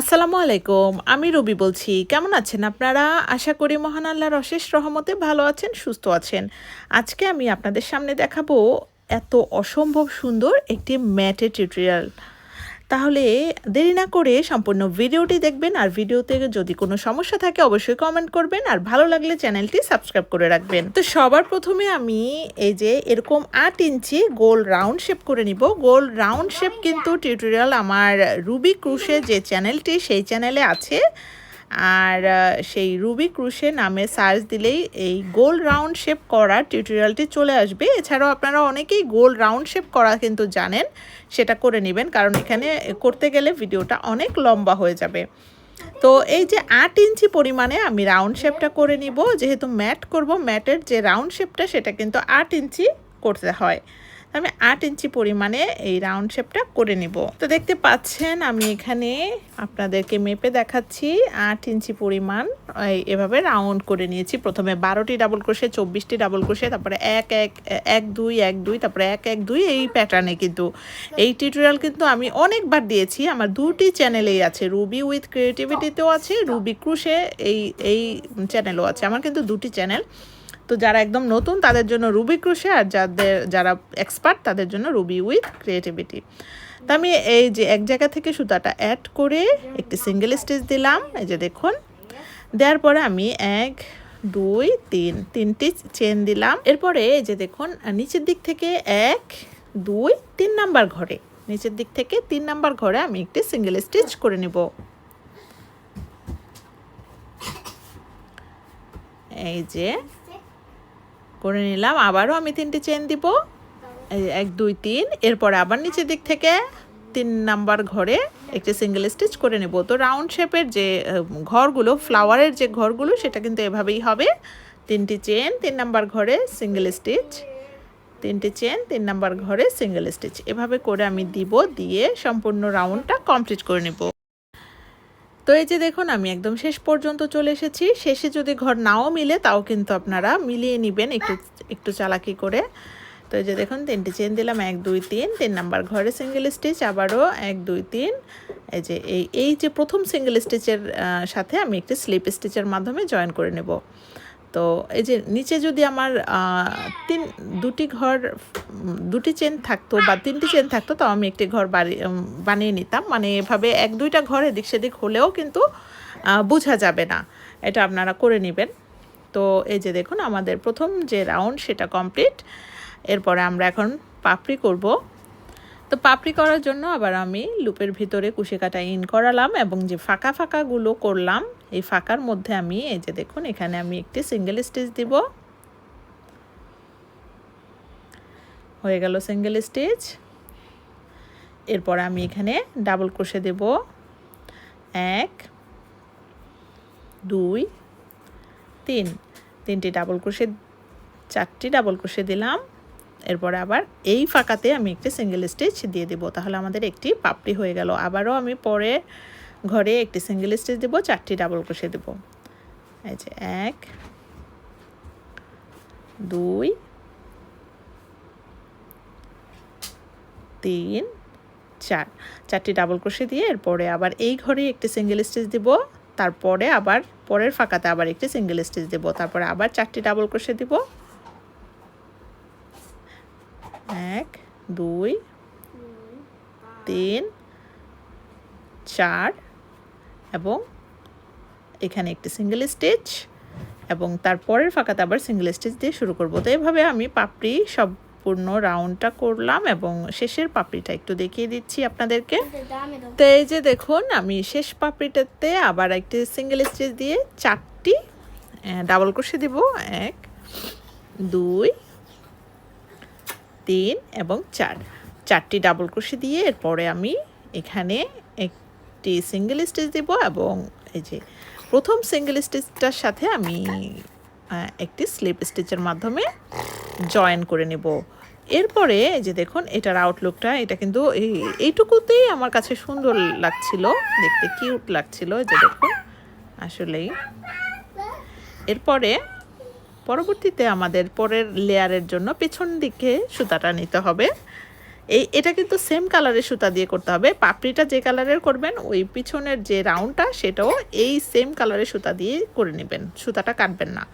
আসসালামু আলাইকুম, আমি রবি বলছি। কেমন আছেন আপনারা? আশা করি মহান আল্লাহর অশেষ রহমতে ভালো আছেন, সুস্থ আছেন। আজকে আমি আপনাদের সামনে দেখাবো এত অসম্ভব সুন্দর একটি ম্যাটে টিউটোরিয়াল। তাহলে দেরি না করে সম্পূর্ণ ভিডিওটি দেখবেন আর ভিডিওতে যদি কোনো সমস্যা থাকে অবশ্যই কমেন্ট করবেন আর ভালো লাগলে চ্যানেলটি সাবস্ক্রাইব করে রাখবেন। তো সবার প্রথমে আমি এই যে এরকম আট ইঞ্চি গোল রাউন্ড শেপ করে নিব। গোল রাউন্ড শেপ কিন্তু টিউটোরিয়াল আমার রুবি ক্রুশে যে চ্যানেলটি সেই চ্যানেলে আছে। আর সেই রুবি ক্রুশে নামে সার্চ দিলেই এই গোল রাউন্ড শেপ করার টিউটোরিয়ালটি চলে আসবে। এছাড়াও আপনারা অনেকেই গোল রাউন্ড শেপ করা কিন্তু জানেন, সেটা করে নেবেন, কারণ এখানে করতে গেলে ভিডিওটা অনেক লম্বা হয়ে যাবে। তো এই যে আট ইঞ্চি পরিমাণে আমি রাউন্ড শেপটা করে নিব, যেহেতু ম্যাট করব, ম্যাটের যে রাউন্ড শেপটা সেটা কিন্তু আট ইঞ্চি করতে হয়। আমি আট ইঞ্চি পরিমাণে এই রাউন্ড শেপটা করে নিব। তো দেখতে পাচ্ছেন, আমি এখানে আপনাদেরকে মেপে দেখাচ্ছি, আট ইঞ্চি পরিমাণ এভাবে রাউন্ড করে নিয়েছি। প্রথমে বারোটি ডাবল ক্রোশে, চব্বিশটি ডাবল ক্রোশে, তারপরে এক এক এক, দুই এক, দুই, তারপরে এক এক, দুই, এই প্যাটার্নে কিন্তু। এই টিউটোরিয়াল কিন্তু আমি অনেকবার দিয়েছি, আমার দুটি চ্যানেলেই আছে রুবি উইথ ক্রিয়েটিভিটিতেও আছে রুবি ক্রুশে এই এই চ্যানেলও আছে। আমার কিন্তু দুটি চ্যানেল তো যারা একদম নতুন, তাদের জন্য রুবি ক্রুশে আর যাদের, যারা এক্সপার্ট তাদের জন্য রুবি উইথ ক্রিয়েটিভিটি তো আমি এই যে এক জায়গা থেকে সুতাটা অ্যাড করে একটি সিঙ্গেল স্টিচ দিলাম, এই যে দেখুন। দেওয়ার পরে আমি এক, দুই, তিন, তিনটি চেন দিলাম। এরপরে এই যে দেখুন, নিচের দিক থেকে এক, দুই, তিন নাম্বার ঘরে, নিচের দিক থেকে তিন নাম্বার ঘরে আমি একটি সিঙ্গেল স্টিচ করে নেব। এই যে করে নিলাম। আবারও আমি তিনটি চেন দিব। এক, দুই, তিন। এরপরে আবার নিচের দিক থেকে তিন নাম্বার ঘরে একটি সিঙ্গেল স্টিচ করে নেব। তো রাউন্ড শেপের যে ঘরগুলো ফ্লাওয়ারের যে ঘরগুলো, সেটা কিন্তু এভাবেই হবে। তিনটি চেন তিন নাম্বার ঘরে সিঙ্গেল স্টিচ তিনটি চেন তিন নাম্বার ঘরে সিঙ্গেল স্টিচ এভাবে করে আমি দিব, দিয়ে সম্পূর্ণ রাউন্ডটা কমপ্লিট করে নেব। তো এই যে দেখুন, আমি একদম শেষ পর্যন্ত চলে এসেছি। শেষে যদি ঘর নাও মিলে, তাও কিন্তু আপনারা মিলিয়ে নেবেন একটু একটু চালাকি করে। তো এই যে দেখুন, তিনটি চেন দিলাম, এক, দুই, তিন। তিন নাম্বার ঘরে সিঙ্গেল স্টিচ আবারও এক, দুই, তিন। এই যে এই এই যে প্রথম সিঙ্গেল স্টিচের সাথে আমি একটি স্লিপ স্টিচের মাধ্যমে জয়েন করে নেব। তো এই যে নিচে যদি আমার তিন, দুটি ঘর, দুটি চেন থাকতো বা তিনটি চেন থাকতো তাও আমি একটি ঘর বাড়ি বানিয়ে নিতাম। মানে এভাবে এক, দুইটা ঘর এদিক সেদিক হলেও কিন্তু বোঝা যাবে না। এটা আপনারা করে নেবেন। তো এই যে দেখুন, আমাদের প্রথম যে রাউন্ড সেটা কমপ্লিট এরপরে আমরা এখন পাপড়ি করব। তো পাপড়ি করার জন্য আবার আমি লুপের ভিতরে কুশি কাটা ইন করালাম এবং যে ফাঁকা ফাঁকাগুলো করলাম এই ফাঁকার মধ্যে আমি, এই যে দেখুন, এখানে আমি একটি সিঙ্গেল স্টিচ দিব। হয়ে গেল সিঙ্গেল স্টিচ এরপর আমি এখানে ডাবল ক্রোশে দেব। এক, দুই, তিন। তিনটি ডাবল ক্রোশে চারটি ডাবল ক্রোশে দিলাম। এরপরে আবার এই ফাঁকাতে আমি একটি সিঙ্গেল স্টিচ দিয়ে দেবো। তাহলে আমাদের একটি পাপড়ি হয়ে গেল। আবারও আমি পরে ঘরে একটি সিঙ্গেল স্টিচ দেবো, চারটি ডাবল ক্রোশে দেবো। এই যে এক, দুই, তিন, চার। চারটি ডাবল ক্রোশে দিয়ে এরপরে আবার এই ঘরে একটি সিঙ্গেল স্টিচ দিব, তারপরে আবার পরের ফাঁকাতে আবার একটি সিঙ্গেল স্টিচ দেবো, তারপরে আবার চারটি ডাবল ক্রোশে দিব। এক, দুই, তিন, চার এবং এখানে একটি সিঙ্গেল স্টিচ এবং তারপরের ফাঁকাতে আবার সিঙ্গেল স্টিচ দিয়ে শুরু করব। তো এইভাবে আমি পাপড়ি সম্পূর্ণ রাউন্ডটা করলাম এবং শেষের পাপড়িটা একটু দেখিয়ে দিচ্ছি আপনাদেরকে। তো এই যে দেখুন আমি শেষ পাপড়িটাতে আবার একটি সিঙ্গেল স্টিচ দিয়ে চারটি ডাবল ক্রোশে দিব। এক দুই তিন এবং চার। চারটি ডাবল ক্রোশে দিয়ে এরপরে আমি এখানে একটি সিঙ্গেল স্টিচ দেব এবং এই যে প্রথম সিঙ্গেল স্টিচটার সাথে আমি একটি স্লিপ স্টিচের মাধ্যমে জয়েন করে নেব। এরপরে যে দেখুন, এটার আউটলুকটা এটা কিন্তু এই, এইটুকুতেই আমার কাছে সুন্দর লাগছিল, দেখতে কিউট লাগছিল যে দেখুন, আসলেই। এরপরে, পরবর্তীতে আমাদের পরের লেয়ারের জন্য পেছন দিকে সুতাটা নিতে হবে। এই, এটা কিন্তু সেম কালারের সুতা দিয়ে করতে হবে। পাপড়িটা যে কালারের করবেন, ওই পিছনের যে রাউন্ডটা সেটাও এই সেম কালারের সুতা দিয়ে করে নেবেন। সুতাটা কাটবেন না।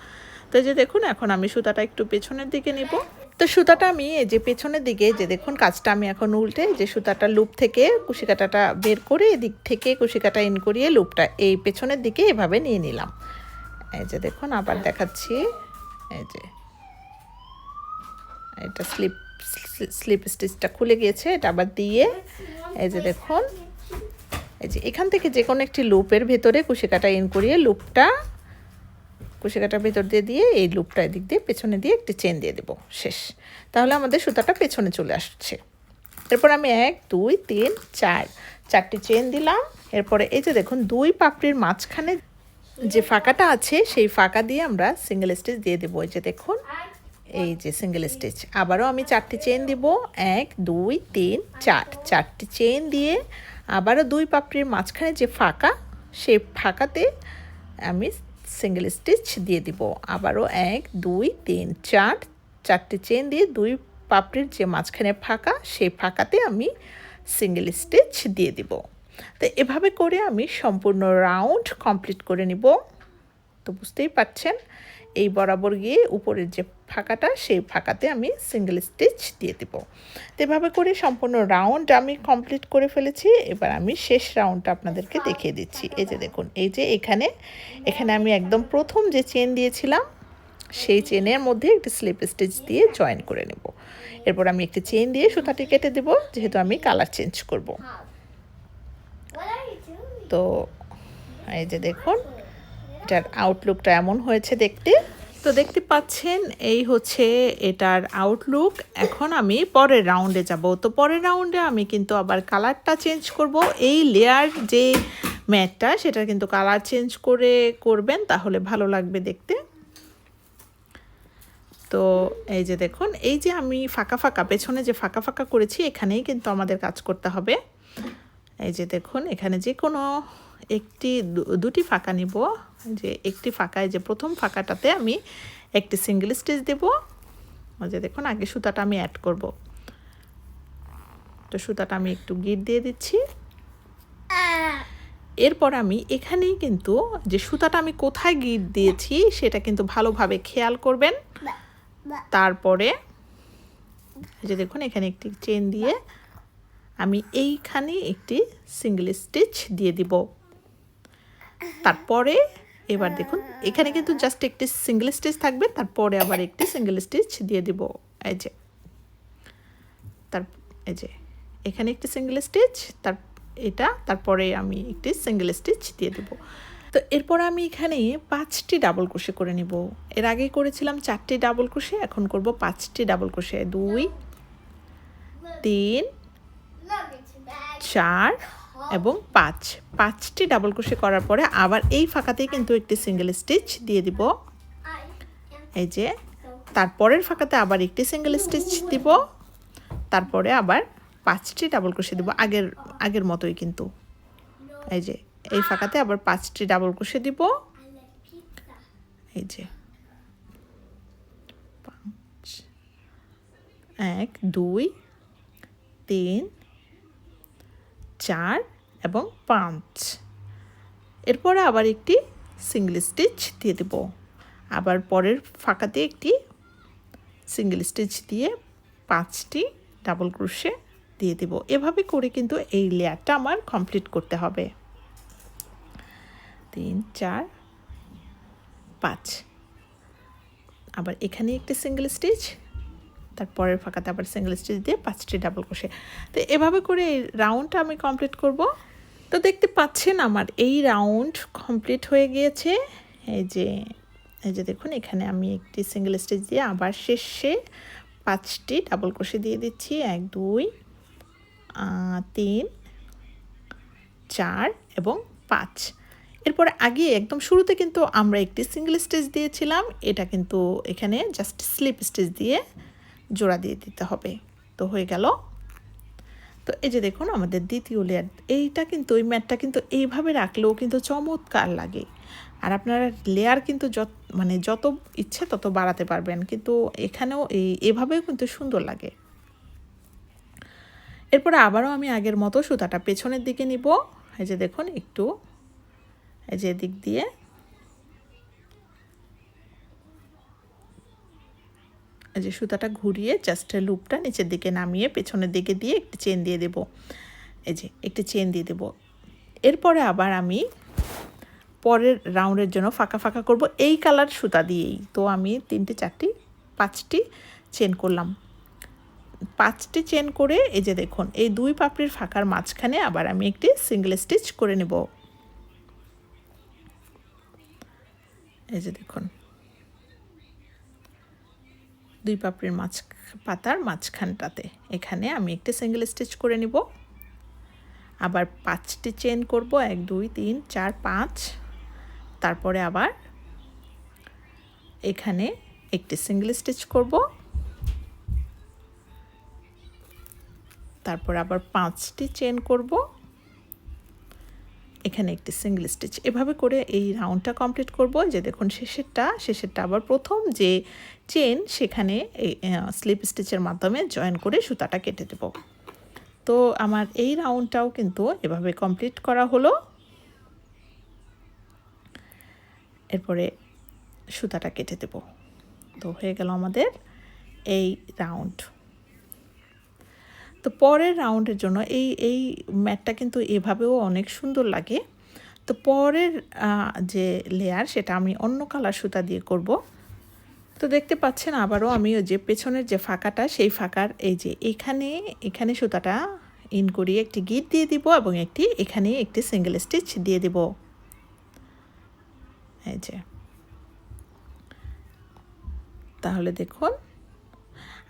তো যে দেখুন, এখন আমি সুতাটা একটু পেছনের দিকে নিব। তো সুতাটা আমি এই যে পেছনের দিকে যে দেখুন, কাজটা আমি এখন উল্টে যে সুতাটা লুপ থেকে কুশিকাটাটা বের করে এদিক থেকে কুশিকাটা ইন করিয়ে লুপটা এই পেছনের দিকে এভাবে নিয়ে নিলাম। এই যে দেখুন, আবার দেখাচ্ছি। এই যে, এটা স্লিপ স্লিপ স্টিচটা খুলে গিয়েছে, এটা আবার দিয়ে, এই যে দেখুন, এই যে এখান থেকে যে কোনো একটি লুপের ভেতরে কুশিকাটা ইন করিয়ে লুপটা, কুশিকাটার ভেতর দিয়ে দিয়ে এই লুপটা এদিক দিয়ে পেছনে দিয়ে একটি চেন দিয়ে দেবো, শেষ। তাহলে আমাদের সুতাটা পেছনে চলে আসছে। এরপর আমি এক, দুই, তিন, চার, চারটি চেন দিলাম। এরপরে এই যে দেখুন, দুই পাপড়ির মাঝখানে যে ফাঁকাটা আছে, সেই ফাঁকা দিয়ে আমরা সিঙ্গেল স্টিচ দিয়ে দেবো। এই যে দেখুন এই যে সিঙ্গেল স্টিচ আবারও আমি চারটি চেন দিব। এক, দুই, তিন, চার। চারটি চেন দিয়ে আবারও দুই পাপড়ির মাঝখানে যে ফাঁকা সেই ফাঁকাতে আমি সিঙ্গেল স্টিচ দিয়ে দিব। আবারও এক, দুই, তিন, চার। চারটি চেন দিয়ে দুই পাপড়ির যে মাঝখানে ফাঁকা সেই ফাঁকাতে আমি সিঙ্গেল স্টিচ দিয়ে দিব। তো এভাবে করে আমি সম্পূর্ণ রাউন্ড কমপ্লিট করে নিব। তো বুঝতেই পারছেন? এই বরাবর গিয়ে উপরের যে ফাঁকাটা, সেই ফাঁকাতে আমি সিঙ্গেল স্টিচ দিয়ে দেব। তো এভাবে করে সম্পূর্ণ রাউন্ড আমি কমপ্লিট করে ফেলেছি। এবার আমি শেষ রাউন্ডটা আপনাদেরকে দেখিয়ে দিচ্ছি। এই যে দেখুন, এই যে এখানে এখানে আমি একদম প্রথম যে চেন দিয়েছিলাম, সেই চেনের মধ্যে একটি স্লিপ স্টিচ দিয়ে জয়েন করে নেব। এরপর আমি একটি চেন দিয়ে সুতাটি কেটে দেব, যেহেতু আমি কালার চেঞ্জ করব? তো, এই যে দেখুন এটার আউটলুকটা এমন হয়েছে দেখতে। তো দেখতে পাচ্ছেন, এই হচ্ছে এটার আউটলুক এখন আমি পরের রাউন্ডে যাব। তো পরের রাউন্ডে আমি কিন্তু আবার কালারটা চেঞ্জ করব। এই লেয়ার যে ম্যাটটা সেটা কিন্তু কালার চেঞ্জ করে করবেন, তাহলে ভালো লাগবে দেখতে। তো এই যে দেখুন, এই যে আমি ফাঁকা ফাঁকা, পেছনে যে ফাঁকা ফাঁকা করেছি, এখানেই কিন্তু আমাদের কাজ করতে হবে। এই যে দেখুন, এখানে যে কোনো একটি দুটি ফাঁকা নিব। যে একটি ফাঁকায়, যে প্রথম ফাঁকাটাতে আমি একটি সিঙ্গেল স্টিচ দেব। যে দেখুন, আগে সুতাটা আমি অ্যাড করব। তো সুতাটা আমি একটু গিট দিয়ে দিচ্ছি. এরপর আমি এখানেই কিন্তু যে সুতাটা আমি কোথায় গিট দিয়েছি, সেটা কিন্তু ভালোভাবে খেয়াল করবেন। তারপরে যে দেখুন, এখানে একটি চেন দিয়ে আমি এইখানে একটি সিঙ্গেল স্টিচ দিয়ে দিব। তারপরে এবার দেখুন এখানে কিন্তু জাস্ট একটি সিঙ্গেল স্টিচ থাকবে তারপরে আবার একটি সিঙ্গেল স্টিচ দিয়ে দিব। এই যে তার এই যে এখানে একটি সিঙ্গেল স্টিচ তার এটা তারপরে আমি একটি সিঙ্গেল স্টিচ দিয়ে দেব। তো এরপর আমি এখানে পাঁচটি ডাবল ক্রোশে করে নিব। এর আগে করেছিলাম চারটি ডাবল ক্রোশে এখন করব পাঁচটি ডাবল ক্রোশে দুই তিন. চার এবং পাঁচ। পাঁচটি ডাবল ক্রোশে করার পরে আবার এই ফাঁকাতেই কিন্তু একটি সিঙ্গেল স্টিচ দিয়ে দিব। এই যে, তারপরের ফাঁকাতে আবার একটি সিঙ্গেল স্টিচ দিব। তারপরে আবার পাঁচটি ডাবল ক্রোশে দিব, আগের আগের মতোই কিন্তু। এই যে, এই ফাঁকাতে আবার পাঁচটি ডাবল ক্রোশে দিব. এই যে, পাঁচ, এক, দুই, তিন চার এবং পাঁচ। এরপরে আবার একটি সিঙ্গেল স্টিচ দিয়ে দেব। আবার পরের ফাঁকাতে একটি সিঙ্গেল স্টিচ দিয়ে পাঁচটি ডাবল ক্রোশে দিয়ে দেব। এভাবে করে কিন্তু এই লেয়ারটা আমার কমপ্লিট করতে হবে। তিন, চার, পাঁচ। আবার এখানে একটি সিঙ্গেল স্টিচ তারপরের ফাঁকাতে আবার সিঙ্গেল স্টিচ দিয়ে পাঁচটি ডাবল ক্রোশে তো এভাবে করে এই রাউন্ডটা আমি কমপ্লিট করব। তো দেখতে পাচ্ছেন আমার এই রাউন্ড কমপ্লিট হয়ে গিয়েছে। এই যে এই যে দেখুন, এখানে আমি একটি সিঙ্গেল স্টিচ দিয়ে আবার শেষে পাঁচটি ডাবল ক্রোশে দিয়ে দিচ্ছি। এক, দুই তিন, চার এবং পাঁচ। এরপরে আগে একদম শুরুতে কিন্তু আমরা একটি সিঙ্গেল স্টেজ দিয়েছিলাম। এটা কিন্তু এখানে জাস্ট স্লিপ স্টেজ দিয়ে জোড়া দিয়ে দিতে হবে। তো হয়ে গেল। তো এই যে দেখুন আমাদের দ্বিতীয় লেয়ার এইটা কিন্তু ওই ম্যাটটা কিন্তু এইভাবে রাখলেও কিন্তু চমৎকার লাগে। আর আপনারা লেয়ার কিন্তু যত মানে যত ইচ্ছে তত বাড়াতে পারবেন। কিন্তু এখানেও এই, এভাবেও কিন্তু সুন্দর লাগে। এরপরে আবারও আমি আগের মতো সুতাটা পেছনের দিকে নিব। এই যে দেখুন একটু, এই যে দিক দিয়ে যে সুতাটা ঘুরিয়ে জাস্ট লুপটা নিচের দিকে নামিয়ে পেছনের দিকে দিয়ে একটি চেন দিয়ে দেব। এই যে একটি চেন দিয়ে দেব। এরপরে আবার আমি পরের রাউন্ডের জন্য ফাঁকা ফাঁকা করব এই কালার সুতা দিয়েই। তো আমি তিনটে, চারটি, পাঁচটি চেন করলাম। পাঁচটি চেন করে এই যে দেখুন, এই দুই পাপড়ির ফাঁকার মাঝখানে আবার আমি একটি সিঙ্গেল স্টিচ করে নেব। এই যে দেখুন। দুই পাপড়ির মাঝ পাতার মাঝখানটাতে। এখানে আমি একটি সিঙ্গেল স্টিচ করে নিব। আবার পাঁচটি চেন করব, এক, দুই, তিন, চার, পাঁচ। তারপরে আবার এখানে একটি সিঙ্গেল স্টিচ করব। তারপর আবার পাঁচটি চেন করব। এখানে একটি সিঙ্গেল স্টিচ এভাবে করে এই রাউন্ডটা কমপ্লিট করব যে দেখুন শেষেরটা শেষেরটা আবার প্রথম যে চেন সেখানে এই স্লিপ স্টিচের মাধ্যমে জয়েন করে সুতাটা কেটে দেব। তো আমার এই রাউন্ডটাও কিন্তু এভাবে কমপ্লিট করা হলো। এরপরে সুতাটা কেটে দেব। তো হয়ে গেল আমাদের এই রাউন্ড তো পরের রাউন্ডের জন্য এই এই ম্যাটটা কিন্তু এভাবেও অনেক সুন্দর লাগে। তো পরের যে লেয়ার সেটা আমি অন্য কালার সুতা দিয়ে করব। তো দেখতে পাচ্ছেন আবারও আমি যে পেছনের যে ফাঁকাটা, সেই ফাঁকার এই যে এখানে এখানে সুতাটা ইন করিয়ে একটি গিট দিয়ে দিব এবং একটি, এখানে একটি সিঙ্গেল স্টিচ দিয়ে দিব। এই যে। তাহলে দেখুন।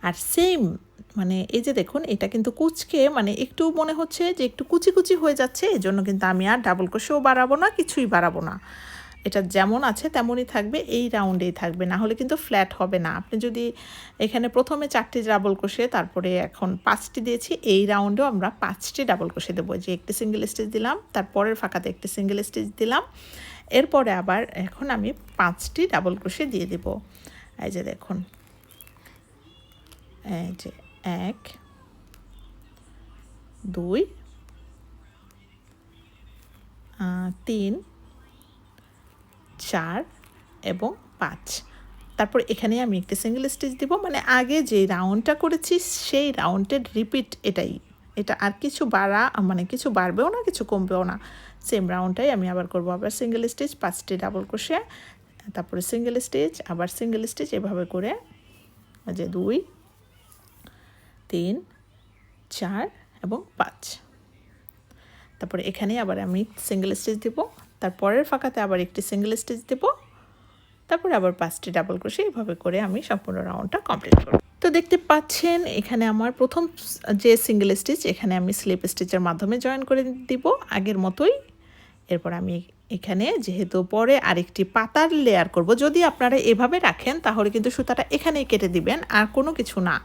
আর সেম মানে এই যে দেখুন, এটা কিন্তু কুচকে মানে একটু মনে হচ্ছে যে একটু কুচি কুচি হয়ে যাচ্ছে এই জন্য কিন্তু আমি আর ডাবল ক্রোশেও বাড়াবো না, কিছুই বাড়াবো না। এটা যেমন আছে তেমনই থাকবে, এই রাউন্ডেই থাকবে, না হলে কিন্তু ফ্ল্যাট হবে না। আপনি যদি এখানে প্রথমে চারটি ডাবল ক্রোশে তারপরে এখন পাঁচটি দিয়েছি, এই রাউন্ডেও আমরা পাঁচটি ডাবল ক্রোশে দেবো। যে একটি সিঙ্গেল স্টিচ দিলাম তারপরের ফাঁকাতে একটি সিঙ্গেল স্টিচ দিলাম, এরপরে আবার এখন আমি পাঁচটি ডাবল ক্রোশে দিয়ে দেব। এই যে দেখুন, এই যে এক, দুই তিন, চার এবং পাঁচ। তারপর এখানে আমি একটি সিঙ্গেল স্টিচ দিব। মানে আগে যে রাউন্ডটা করেছি, সেই রাউন্ডের রিপিট এটাই। এটা আর কিছু বাড়া মানে কিছু বাড়বেও না, কিছু কমবেও না। সেম রাউন্ডটাই আমি আবার করব। আবার সিঙ্গেল স্টিচ পাঁচটি ডাবল ক্রোশে তারপরে সিঙ্গেল স্টিচ আবার সিঙ্গেল স্টিচ এভাবে করে, যে দুই তিন, চার এবং পাঁচ। তারপরে এখানে আবার আমি সিঙ্গেল স্টিচ দিব তারপরের ফাঁকাতে আবার একটি সিঙ্গেল স্টিচ দেব, তারপরে আবার পাঁচটি ডাবল ক্রোশে এইভাবে করে আমি সম্পূর্ণ রাউন্ডটা কমপ্লিট করব। তো দেখতে পাচ্ছেন, এখানে আমার প্রথম যে সিঙ্গেল স্টিচ এখানে আমি স্লিপ স্টিচের মাধ্যমে জয়েন করে দিব আগের মতোই। এরপর আমি এখানে যেহেতু পরে আরেকটি পাতার লেয়ার করব, যদি আপনারা এভাবে রাখেন তাহলে কিন্তু সুতাটা এখানেই কেটে দিবেন, আর কোনো কিছু না।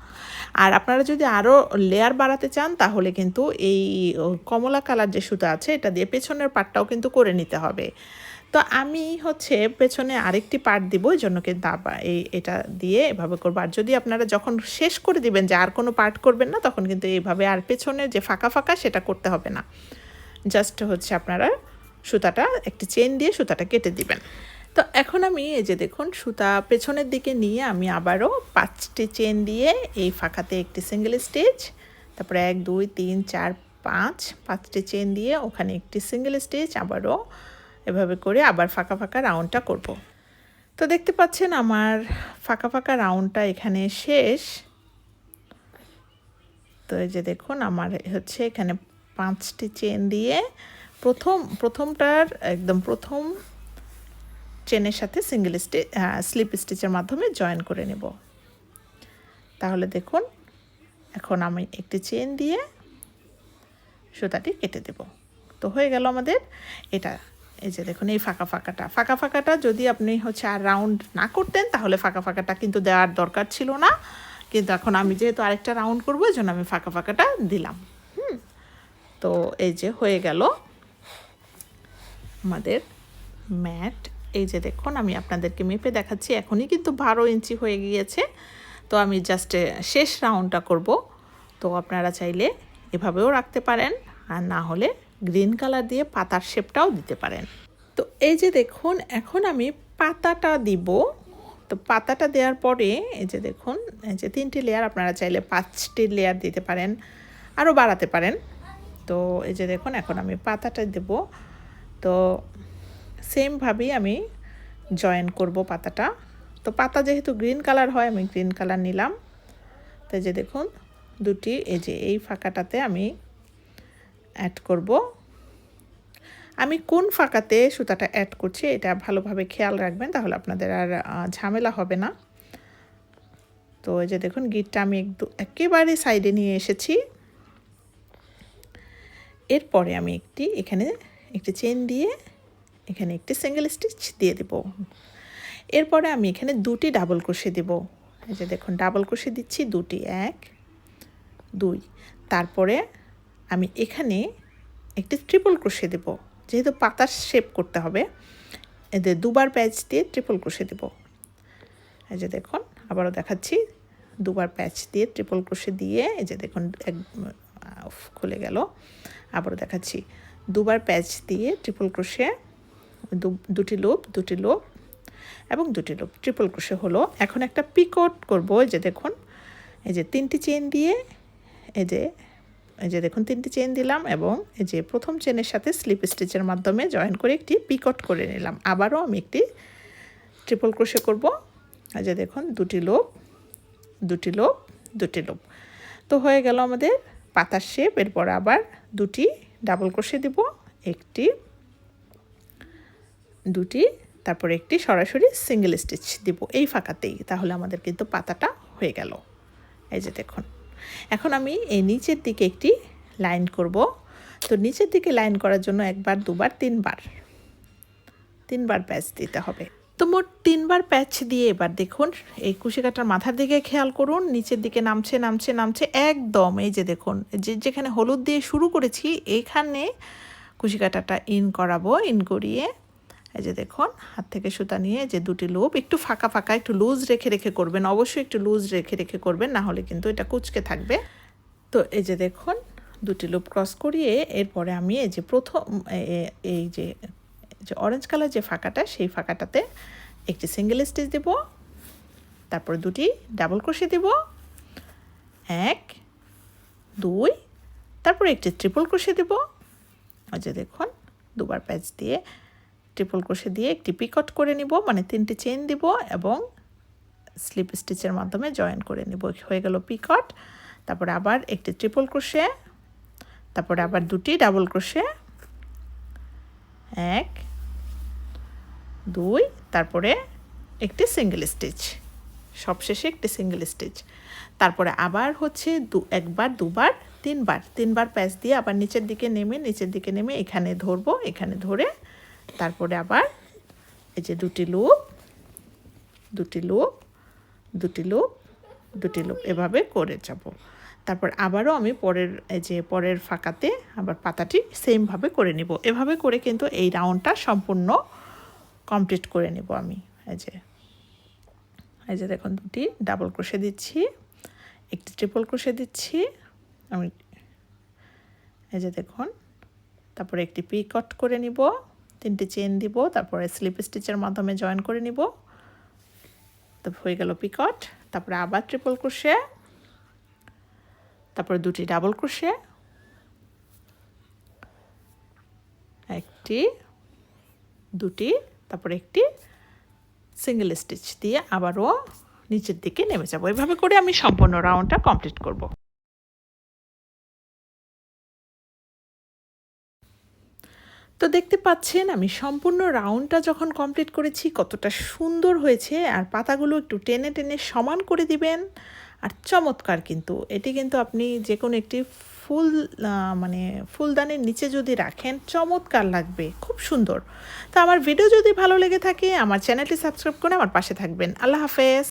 আর আপনারা যদি আরও লেয়ার বাড়াতে চান তাহলে কিন্তু এই কমলা কালার যে সুতা আছে এটা দিয়ে পেছনের পাটটাও কিন্তু করে নিতে হবে। তো আমি হচ্ছে পেছনে আরেকটি পার্ট দিব, এই জন্য কিন্তু আবার এই, এটা দিয়ে এভাবে করব। আর যদি আপনারা যখন শেষ করে দিবেন যে আর কোনো পার্ট করবেন না, তখন কিন্তু এইভাবে আর পেছনে যে ফাঁকা ফাঁকা সেটা করতে হবে না। জাস্ট হচ্ছে আপনারা সুতাটা, একটি চেন দিয়ে সুতাটা কেটে দিবেন তো এখন আমি এই যে দেখুন, সুতা পেছনের দিকে নিয়ে আমি আবারও পাঁচটি চেন দিয়ে এই ফাঁকাতে একটি সিঙ্গেল স্টিচ তারপরে এক, দুই, তিন, চার, পাঁচ, পাঁচটি চেন দিয়ে ওখানে একটি সিঙ্গেল স্টিচ আবারও এভাবে করে আবার ফাঁকা ফাঁকা রাউন্ডটা করব। তো দেখতে পাচ্ছেন আমার ফাঁকা ফাঁকা রাউন্ডটা এখানে শেষ তো এই যে দেখুন, আমার হচ্ছে এখানে পাঁচটি চেন দিয়ে প্রথম, প্রথমটার একদম প্রথম চেনের সাথে সিঙ্গেল স্টি স্লিপ স্টিচের মাধ্যমে জয়েন করে নেব। তাহলে দেখুন, এখন আমি একটি চেন দিয়ে সুতাটি কেটে দেব। তো হয়ে গেল আমাদের এটা। এই যে দেখুন, এই ফাঁকা ফাঁকাটা। ফাঁকা ফাঁকাটা যদি আপনি হচ্ছে আর রাউন্ড না করতেন, তাহলে ফাঁকা ফাঁকাটা কিন্তু দেওয়ার দরকার ছিল না। কিন্তু এখন আমি যেহেতু আরেকটা রাউন্ড করব, এই জন্য আমি ফাঁকা ফাঁকাটা দিলাম। হুম। তো এই যে হয়ে গেল। আমাদের ম্যাট। এই যে দেখুন, আমি আপনাদেরকে মেপে দেখাচ্ছি, এখনই কিন্তু বারো ইঞ্চি হয়ে গিয়েছে। তো আমি জাস্ট শেষ রাউন্ডটা করব। তো আপনারা চাইলে এভাবেও রাখতে পারেন, আর না হলে গ্রিন কালার দিয়ে পাতার শেপটাও দিতে পারেন। তো এই যে দেখুন, এখন আমি পাতাটা দিব। তো পাতাটা দেওয়ার পরে, এই যে দেখুন, এই যে তিনটি লেয়ার আপনারা চাইলে পাঁচটি লেয়ার দিতে পারেন, আরও বাড়াতে পারেন। তো এই যে দেখুন, এখন আমি পাতাটা দেব। তো সেমভাবেই আমি জয়েন করব পাতাটা। তো পাতা যেহেতু গ্রিন কালার হয়, আমি গ্রিন কালার নিলাম। তো যে দেখুন, দুটি, এই যে এই ফাঁকাটাতে আমি অ্যাড করব। আমি কোন ফাঁকাতে সুতাটা অ্যাড করছি, এটা ভালোভাবে খেয়াল রাখবেন, তাহলে আপনাদের আর ঝামেলা হবে না। তো এই যে দেখুন, গিটটা আমি একটু একেবারে সাইডে নিয়ে এসেছি। এরপরে আমি একটি এখানে একটি চেন দিয়ে এখানে একটি সিঙ্গেল স্টিচ দিয়ে দেব। এরপরে আমি এখানে দুটি ডাবল ক্রোশে দেব। এই যে দেখুন ডাবল ক্রোশে দিচ্ছি, দুটি, এক, দুই। তারপরে আমি এখানে একটি ট্রিপল ক্রোশে দেব। যেহেতু পাতার শেপ করতে হবে, এদের দুবার প্যাচ দিয়ে ট্রিপল ক্রোশে দেব। এই যে দেখুন, আবারও দেখাচ্ছি, দুবার প্যাচ দিয়ে ট্রিপল ক্রোশে দিয়ে, এই যে দেখুন, এক খুলে গেল। আবারও দেখাচ্ছি দুবার প্যাচ দিয়ে ট্রিপল ক্রোশে দুটি লোপ দুটি লোপ এবং দুটি লোপ ট্রিপল ক্রোশে হলো, এখন একটা পিকট করব, এই যে দেখুন, এই যে তিনটি চেন দিয়ে, এই যে এই যে দেখুন, তিনটি চেন দিলাম এবং এই যে প্রথম চেনের সাথে স্লিপ স্টিচের মাধ্যমে জয়েন করে একটি পিকট করে নিলাম। আবারও আমি একটি ট্রিপল ক্রোশে করব, এই যে দেখুন, দুটি লোপ দুটি লোপ দুটি লোপ তো হয়ে গেল আমাদের পাতার শেপ এরপর আবার দুটি ডাবল ক্রোশে দিব, একটি, দুটি, তারপর একটি সরাসরি সিঙ্গেল স্টিচ দিব এই ফাঁকাতেই, তাহলে আমাদের কিন্তু পাতাটা হয়ে গেল। এই যে দেখুন, এখন আমি এই নিচের দিকে একটি লাইন করব। তো নিচের দিকে লাইন করার জন্য একবার, দুবার, তিনবার তিনবার প্যাচ দিতে হবে। তো মোট তিনবার প্যাচ দিয়ে এবার দেখুন, এই কুশি কাটার মাথার দিকে খেয়াল করুন, নিচের দিকে নামছে নামছে নামছে, একদম এই যে দেখুন, যে যেখানে হলুদ দিয়ে শুরু করেছি, এখানে কুশি কাটাটা ইন করাবো, ইন করিয়ে, এই যে দেখুন, হাত থেকে সুতা নিয়ে যে দুটি লোপ, একটু ফাঁকা ফাঁকা, একটু লুজ রেখে রেখে করবেন, অবশ্যই একটু লুজ রেখে রেখে করবেন, না হলে কিন্তু এটা কুচকে থাকবে। তো এই যে দেখুন, দুটি লুপ ক্রস করিয়ে, এরপরে আমি এই যে প্রথম এই যে যে অরেঞ্জ কালার যে ফাঁকাটা, সেই ফাঁকাটাতে একটি সিঙ্গেল স্টিচ দেব। তারপরে দুটি ডাবল ক্রোশে দেব। এক, দুই, তারপরে একটি ট্রিপল ক্রোশে দেব। ওই যে দেখুন, দুবার প্যাচ দিয়ে ট্রিপল ক্রোশে দিয়ে একটি পিকট করে নিব মানে তিনটি চেন দিব এবং স্লিপ স্টিচের মাধ্যমে জয়েন করে নিব। হয়ে গেল পিকট তারপরে আবার একটি ট্রিপল ক্রোশে তারপরে আবার দুটি ডাবল ক্রোশে এক দুই, তারপরে একটি সিঙ্গেল স্টিচ সবশেষে একটি সিঙ্গেল স্টিচ তারপরে আবার হচ্ছে দু, একবার, দুবার, তিনবার। তিনবার প্যাচ দিয়ে আবার নিচের দিকে নেমে, নিচের দিকে নেমে এখানে ধরবো, এখানে ধরে তারপরে আবার এই যে দুটি লুপ দুটি লুপ দুটি লুপ দুটি লুপ এভাবে করে যাব। তারপর আবারও আমি পরের, এই যে পরের ফাঁকাতে আবার পাতাটি সেমভাবে করে নিব। এভাবে করে কিন্তু এই রাউন্ডটা সম্পূর্ণ কমপ্লিট করে নেব আমি। এই যে এই যে দেখুন দুটি ডাবল ক্রোশে দিচ্ছি, একটি ট্রিপল ক্রোশে দিচ্ছি, আমি এই যে দেখুন, তারপরে একটি পি কট করে নিব, তিনটি চেন দিব, তারপরে স্লিপ স্টিচের মাধ্যমে জয়েন করে নিব। তো হয়ে গেল পিকট তারপরে আবার ট্রিপল ক্রোশে তারপরে দুটি ডাবল ক্রোশে একটি, দুটি তারপরে একটি সিঙ্গেল স্টিচ দিয়ে আবারও নিচের দিকে নেমে যাব। এভাবে করে আমি সম্পূর্ণ রাউন্ডটা কমপ্লিট করব। তো দেখতে পাচ্ছেন, আমি সম্পূর্ণ রাউন্ডটা যখন কমপ্লিট করেছি, কতটা সুন্দর হয়েছে, আর পাতাগুলো একটু টেনে টেনে সমান করে দিবেন। আর চমৎকার কিন্তু, এটি কিন্তু আপনি যে কোনো একটি ফুল মানে ফুলদানির নিচে যদি রাখেন, চমৎকার লাগবে, খুব সুন্দর। তো আমার ভিডিও যদি ভালো লেগে থাকে, আমার চ্যানেলটি সাবস্ক্রাইব করে আমার পাশে থাকবেন। আল্লাহ হাফেজ।